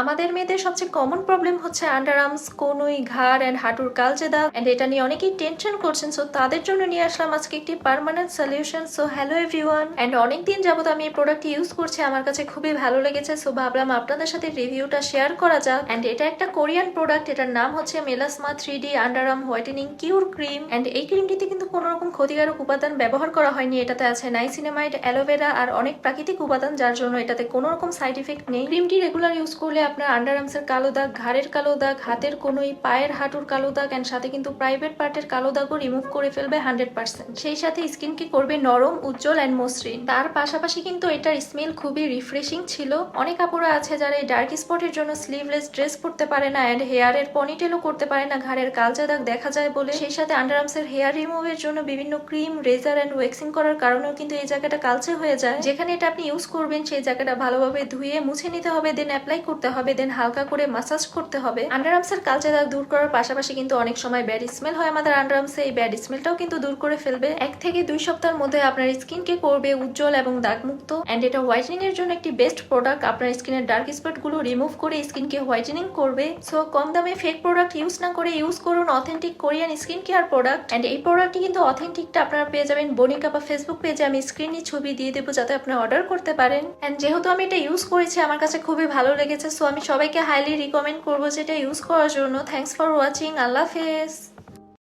আমাদের মেয়েদের সবচেয়ে কমন প্রবলেম হচ্ছে আন্ডার আর্মস কনুই, ঘাড় অ্যান্ড হাঁটুর কালচে দাগ অ্যান্ড এটা নিয়ে অনেকেই টেনশন করছেন সো তাদের জন্য নিয়ে আসলাম আজকে একটি permanent solution so hello everyone and অনেকদিন যাবত আমি এই প্রোডাক্ট ইউজ করছি, আমার কাছে খুবই ভালো লেগেছে সো ভাবলাম আপনাদের সাথে রিভিউটা শেয়ার করা যাক। অ্যান্ড এটা একটা কোরিয়ান প্রোডাক্ট এটার নাম হচ্ছে melasma three D under arm whitening cure cream and এই ক্রিমটিতে কিন্তু কোনো রকম ক্ষতিকারক উপাদান ব্যবহার করা হয়নি, এটাতে আছে নাইসিনেমাইড অ্যালোভেরা আর অনেক প্রাকৃতিক উপাদান, যার জন্য এটাতে কোনো রকম সাইড ইফেক্ট নেই। ক্রিমটি রেগুলার ইউজ করলে আপনার আন্ডার আর্মসের কালো দাগ, ঘাড়ের কালো দাগ, হাতের কোনোই পায়ের হাঁটুর কালো দাগ অ্যান্ড সাথে কিন্তু প্রাইভেট পার্টের কালো দাগও রিমুভ করে ফেলবে হান্ড্রেড পার্সেন্ট সেই সাথে স্কিনকে করবে নরম, উজ্জ্বল অ্যান্ড মসৃণ। তার পাশাপাশি কিন্তু এটার স্মেল খুবই রিফ্রেশিং ছিল। অনেক আপুরা আছে যারা এই ডার্ক স্পটের জন্য স্লিভলেস ড্রেস পরতে পারে না অ্যান্ড হেয়ারের পনিটেলও করতে পারে না, ঘাড়ের কালচা দাগ দেখা যায় বলে। সেই সাথে আন্ডার আর্মসের হেয়ার রিমুভের জন্য বিভিন্ন ক্রিম রেজার অ্যান্ড ওয়েক্সিং করার কারণেও কিন্তু এই জায়গাটা কালচে হয়ে যায়। যেখানে এটা আপনি ইউজ করবেন, সেই জায়গাটা ভালোভাবে ধুয়ে, মুছে নিতে হবে দেন অ্যাপ্লাই করতে হবে দেন হালকা করে মাসাজ করতে হবে। আন্ডার আর্মসের কালচে দাগ দূর করার পাশাপাশি কিন্তু অনেক সময় ব্যাড স্মেল হয় আমাদের আন্ডার আর্মসে এই ব্যাড স্মেলটাও কিন্তু দূর করে ফেলবে। এক থেকে দুই সপ্তাহের মধ্যে আপনার স্কিনকে করবে উজ্জ্বল এবং দাগমুক্ত। অ্যান্ড এটা হোয়াইটেনিং এর জন্য একটি বেস্ট প্রোডাক্ট আপনার স্কিনের ডার্ক স্পটগুলো রিমুভ করে স্কিনকে হোয়াইটেনিং করবে। সো কম দামে ফেক প্রোডাক্ট ইউজ না করে ইউজ করুন authentic Korean skin care product and এই প্রোডাক্টটি কিন্তু অথেন্টিকটা আপনারা পেয়ে যাবেন। বনিকা বা ফেসবুক পেজে আমি স্ক্রিনে ছবি দিয়ে দেবো যাতে আপনি অর্ডার করতে পারেন। অ্যান্ড যেহেতু আমি এটা ইউজ করেছি, আমার কাছে খুবই ভালো লেগেছে। আমি সবাইকে হাইলি রিকমেন্ড করব যেটা ইউজ করার জন্য। থ্যাংকস ফর ওয়াচিং আল্লাহ হাফেজ।